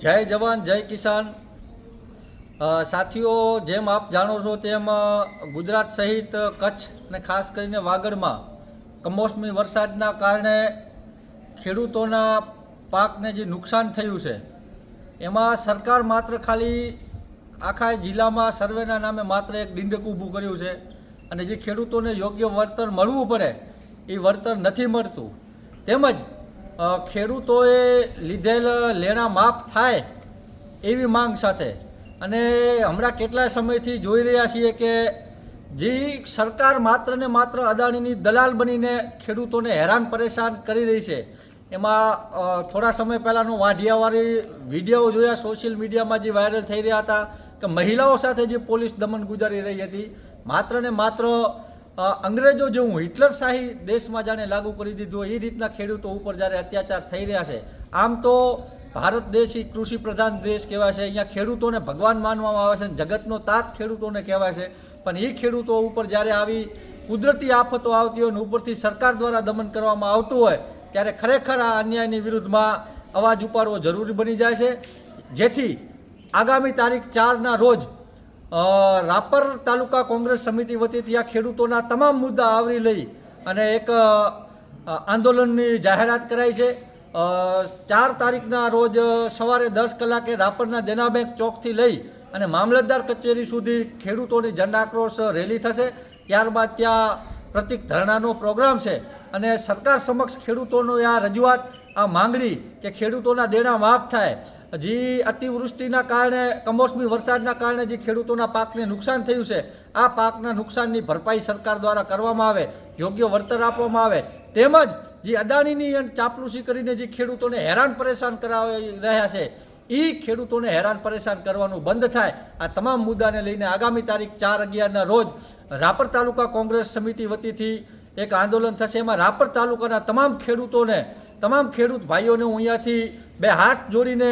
જય જવાન, જય કિસાન. સાથીઓ, જેમ આપ જાણો છો તેમ ગુજરાત સહિત કચ્છ અને ખાસ કરીને વાગડમાં કમોસમી વરસાદના કારણે ખેડૂતોના પાકને જે નુકસાન થયું છે, એમાં સરકાર માત્ર ખાલી આખા જિલ્લામાં સર્વેના નામે માત્ર એક ડિંડક ઊભું કર્યું છે અને જે ખેડૂતોને યોગ્ય વળતર મળવું પડે એ વળતર નથી મળતું. તેમજ ખેડૂતોએ લીધેલ લેણા માફ થાય એવી માંગ સાથે. અને હમણાં કેટલા સમયથી જોઈ રહ્યા છીએ કે જે સરકાર માત્ર ને માત્ર અદાણીની દલાલ બનીને ખેડૂતોને હેરાન પરેશાન કરી રહી છે, એમાં થોડા સમય પહેલાંનો વાઢિયાવાળી વીડિયો જોયા, સોશિયલ મીડિયામાં જે વાયરલ થઈ રહ્યા હતા કે મહિલાઓ સાથે જે પોલીસ દમન ગુજારી રહી હતી, માત્ર ને માત્ર અંગ્રેજો જેવું હિટલર શાહી દેશમાં જાણે લાગુ કરી દીધું એ રીતના ખેડૂતો ઉપર જ્યારે અત્યાચાર થઈ રહ્યા છે, આમ તો ભારત દેશ એ કૃષિ પ્રધાન દેશ કહેવાય છે. અહીંયા ખેડૂતોને ભગવાન માનવામાં આવે છે જગતનો તાત ખેડૂતોને કહેવાય છે. પણ એ ખેડૂતો ઉપર જ્યારે આવી કુદરતી આફતો આવતી હોય અને ઉપરથી સરકાર દ્વારા દમન કરવામાં આવતું હોય, ત્યારે ખરેખર આ અન્યાયની વિરુદ્ધમાં અવાજ ઉપાડવો જરૂરી બની જાય છે. જેથી આગામી તારીખ ચારના રોજ રાપર તાલુકા કોંગ્રેસ સમિતિ વતીથી આ ખેડૂતોના તમામ મુદ્દા આવરી લઈ અને એક આંદોલનની જાહેરાત કરાઈ છે. ચાર તારીખના રોજ સવારે દસ કલાકે રાપરના દેના બેંક ચોકથી લઈ અને મામલતદાર કચેરી સુધી ખેડૂતોની જંડાક્રોશ રેલી થશે. ત્યારબાદ ત્યાં પ્રતિક ધરણાનો પ્રોગ્રામ છે અને સરકાર સમક્ષ ખેડૂતોનો આ રજૂઆત, આ માંગણી કે ખેડૂતોના દેણા માફ થાય જે અતિવૃષ્ટિના કારણે, કમોસમી વરસાદના કારણે જે ખેડૂતોના પાકને નુકસાન થયું છે, આ પાકના નુકસાનની ભરપાઈ સરકાર દ્વારા કરવામાં આવે, યોગ્ય વળતર આપવામાં આવે, તેમજ જે અદાણીની ચાપલુસી કરીને જે ખેડૂતોને હેરાન પરેશાન કરાવી રહ્યા છે એ ખેડૂતોને હેરાન પરેશાન કરવાનું બંધ થાય. આ તમામ મુદ્દાને લઈને આગામી તારીખ ચાર અગિયારના રોજ રાપર તાલુકા કોંગ્રેસ સમિતિ વતીથી એક આંદોલન થશે. એમાં રાપર તાલુકાના તમામ ખેડૂતોને, તમામ ખેડૂત ભાઈઓને હું અહીંયાથી બે હાથ જોડીને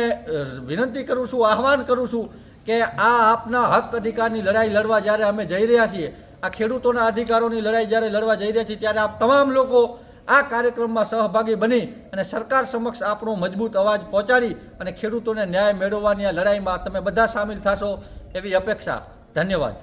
વિનંતી કરું છું, આહવાન કરું છું કે આ આપના હક અધિકારની લડાઈ લડવા જ્યારે અમે જઈ રહ્યા છીએ, આ ખેડૂતોના અધિકારોની લડાઈ જ્યારે લડવા જઈ રહ્યા છીએ, ત્યારે આપ તમામ લોકો આ કાર્યક્રમમાં સહભાગી બની અને સરકાર સમક્ષ આપણો મજબૂત અવાજ પહોંચાડી અને ખેડૂતોને ન્યાય મેળવવાની આ લડાઈમાં તમે બધા સામેલ થશો એવી અપેક્ષા. ધન્યવાદ.